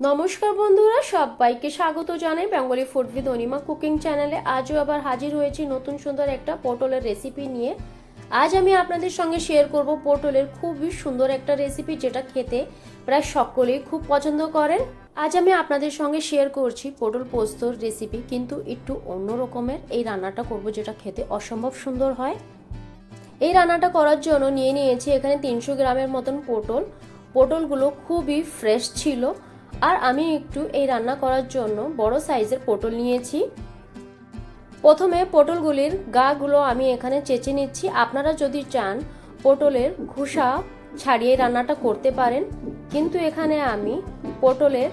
নমস্কার বন্ধুরা, সবাইকে স্বাগত জানাই Bengali food with Anima cooking চ্যানেলে। আজও আবার হাজির হয়েছি নতুন সুন্দর একটা পটলের রেসিপি নিয়ে। আজ আমি আপনাদের সঙ্গে শেয়ার করব পটলের খুবই সুন্দর একটা রেসিপি যেটা খেতে প্রায় সকলেই খুব পছন্দ করেন। আজ আমি আপনাদের সঙ্গে শেয়ার করছি পটল পোস্তর রেসিপি কিন্তু একটু অন্য রকমের এই রান্নাটা করব যেটা খেতে অসম্ভব সুন্দর হয়। এই রান্নাটা করার জন্য নিয়ে নিয়েছি এখানে তিনশো গ্রামের মতন পটল। পটলগুলো খুবই ফ্রেশ ছিল। আর আমি একটু এই রান্না করার জন্য বড় সাইজের পটল নিয়েছি। প্রথমে পটলগুলির গাগুলো আমি এখানে চেঁচে নিচ্ছি। আপনারা যদি চান পটলের খোসা ছাড়িয়ে রান্নাটা করতে পারেন, কিন্তু এখানে আমি পটলের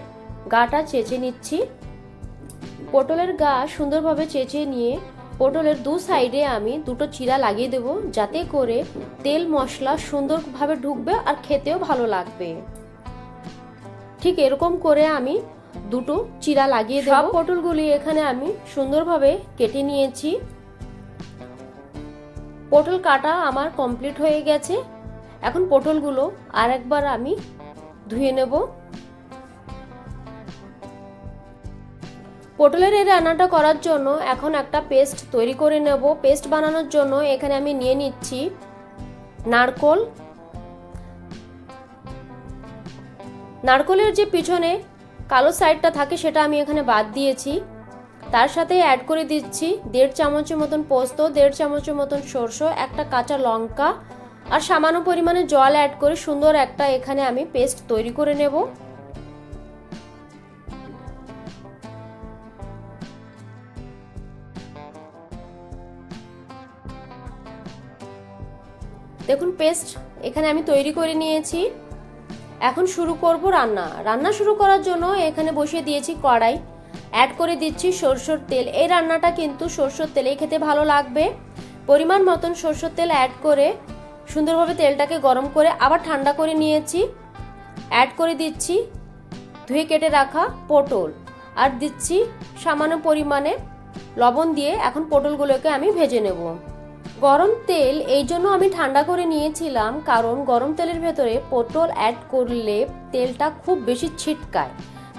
গাটা চেঁচে নিচ্ছি। পটলের গা সুন্দরভাবে চেঁচে নিয়ে পটলের দু সাইডে আমি দুটো চিরা লাগিয়ে দেব, যাতে করে তেল মশলা সুন্দরভাবে ঢুকবে আর খেতেও ভালো লাগবে। ঠিক এরকম করে আমি দুটো চিরা লাগিয়ে দেব। পটলগুলি এখানে আমি সুন্দরভাবে কেটে নিয়েছি। পটল কাটা আমার কমপ্লিট হয়ে গেছে। এখন পটলগুলো আর একবার আমি ধুয়ে নেব। পটলের এই রান্নাটা করার জন্য এখন একটা পেস্ট তৈরি করে নেব। পেস্ট বানানোর জন্য এখানে আমি নিয়ে নিচ্ছি নারকোল নারকোলের যে পিছনে কালো সাইডটা থাকে, সেটা আমি এখানে বাদ দিয়েছি। তার সাথে অ্যাড করে দিচ্ছি দেড় চামচের মতন পোস্ত, দেড় চামচের মতন সরষে, একটা কাঁচা লঙ্কা আর সামান্য পরিমাণে জল অ্যাড করে সুন্দর একটা এখানে আমি পেস্ট তৈরি করে নেব। দেখুন পেস্ট এখানে আমি তৈরি করে নিয়েছি। এখন শুরু করব রান্না। রান্না শুরু করার জন্য এখানে বসিয়ে দিয়েছি কড়াই। অ্যাড করে দিচ্ছি সরষের তেল। এই রান্নাটা কিন্তু সরষের তেলেই খেতে ভালো লাগবে। পরিমাণ মতন সরষের তেল অ্যাড করে সুন্দরভাবে তেলটাকে গরম করে আবার ঠান্ডা করে নিয়েছি। অ্যাড করে দিচ্ছি ধুয়ে কেটে রাখা পটল। আর দিচ্ছি সামান্য পরিমাণে লবণ দিয়ে এখন পটলগুলোকে আমি ভেজে নেব। গরম তেল এই জন্য আমি ঠান্ডা করে নিয়েছিলাম, কারণ গরম তেলের ভেতরে পটল অ্যাড করলে তেলটা খুব বেশি ছিটকায়।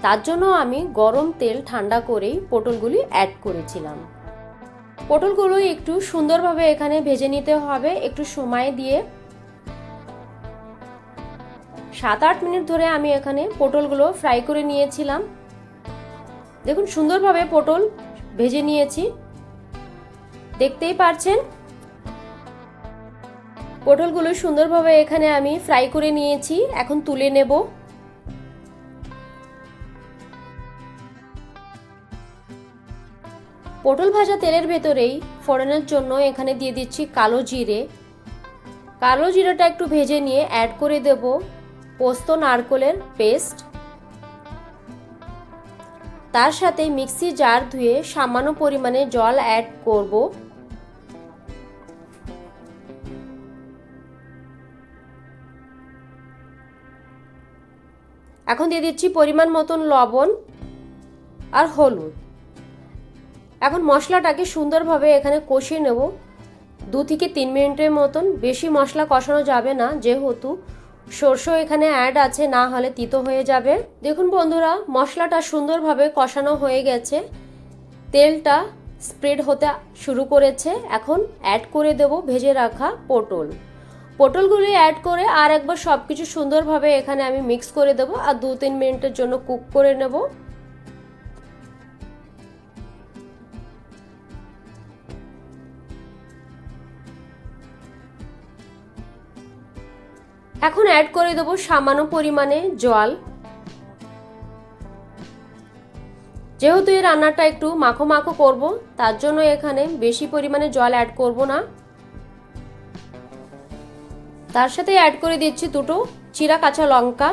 তার জন্য আমি গরম তেল ঠান্ডা করেই পটলগুলি অ্যাড করেছিলাম। পটলগুলো একটু সুন্দরভাবে এখানে ভেজে নিতে হবে, একটু সময় দিয়ে। সাত আট মিনিট ধরে আমি এখানে পটলগুলো ফ্রাই করে নিয়েছিলাম। দেখুন, সুন্দরভাবে পটল ভেজে নিয়েছি। দেখতেই পারছেন? পটলগুলো সুন্দরভাবে এখানে আমি ফ্রাই করে নিয়েছি। এখন তুলে নেব। পটল ভাজা তেলের ভেতরেই ফোড়নের জন্য এখানে দিয়ে দিচ্ছি কালো জিরে। কালো জিরেটা একটু ভেজে নিয়ে অ্যাড করে দেব পোস্ত, নারকোলের পেস্ট তার সাথে মিক্সি জার ধুয়ে সামান্য পরিমাণে জল অ্যাড করব। এখন দিয়ে দিচ্ছি পরিমাণ মতন লবণ আর হলুদ। এখন মশলাটাকে সুন্দরভাবে এখানে কষিয়ে নেব। দু থেকে তিন মিনিটের মতন। বেশি মশলা কষানো যাবে না, যেহেতু সরষেও এখানে অ্যাড আছে, না হলে তিতো হয়ে যাবে। দেখুন বন্ধুরা, মশলাটা সুন্দরভাবে কষানো হয়ে গেছে। তেলটা স্প্রেড হতে শুরু করেছে। এখন অ্যাড করে দেব ভেজে রাখা পটল। পটলগুলি অ্যাড করে আর একবার সব কিছু সুন্দরভাবে এখানে আমি মিক্স করে দেবো আর দু তিন মিনিটের জন্য কুক করে নেব। এখন অ্যাড করে দেবো সামান্য পরিমাণে জল। যেহেতু এই রান্নাটা একটু মাখো মাখো করব, তার জন্য এখানে বেশি পরিমাণে জল অ্যাড করব না। তার সাথে অ্যাড করে দিচ্ছি দুটো চিরা কাঁচা লঙ্কা।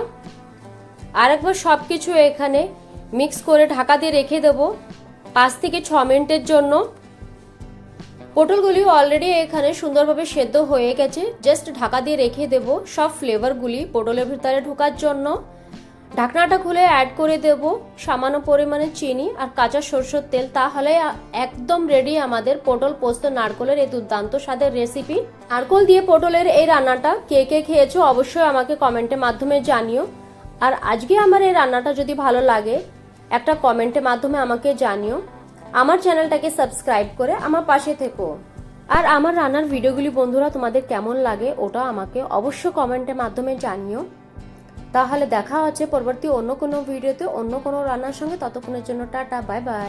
আর একবার সব কিছু এখানে মিক্স করে ঢাকা দিয়ে রেখে দেবো পাঁচ থেকে ছ মিনিটের জন্য। পটলগুলি অলরেডি এখানে সুন্দরভাবে সেদ্ধ হয়ে গেছে। জাস্ট ঢাকা দিয়ে রেখে দেব সব ফ্লেভারগুলি পটলের ভিতরে ঢোকার জন্য। ঢাকনাটা খুলে অ্যাড করে দেব সামান্য পরিমাণে চিনি আর কাঁচা সরষের তেল, তাহলে একদম রেডি আমাদের পটল পোস্ত, নারকলের এই দুর্দান্ত স্বাদের রেসিপি নারকল দিয়ে পটলের এই রান্নাটা কে কে খেয়েছো অবশ্যই আমাকে কমেন্টের মাধ্যমে জানিও। আর আজকে আমার এই রান্নাটা যদি ভালো লাগে, একটা কমেন্টের মাধ্যমে আমাকে জানিও। আমার চ্যানেলটাকে সাবস্ক্রাইব করে আমার পাশে থেকো। আর আমার রান্নার ভিডিওগুলি বন্ধুরা তোমাদের কেমন লাগে ওটা আমাকে অবশ্য কমেন্টের মাধ্যমে জানিও। তাহলে দেখা হচ্ছে পরবর্তী অন্য কোনো ভিডিওতে, অন্য কোনো রান্নার সঙ্গে। ততক্ষণের জন্য টাটা, বাই বাই।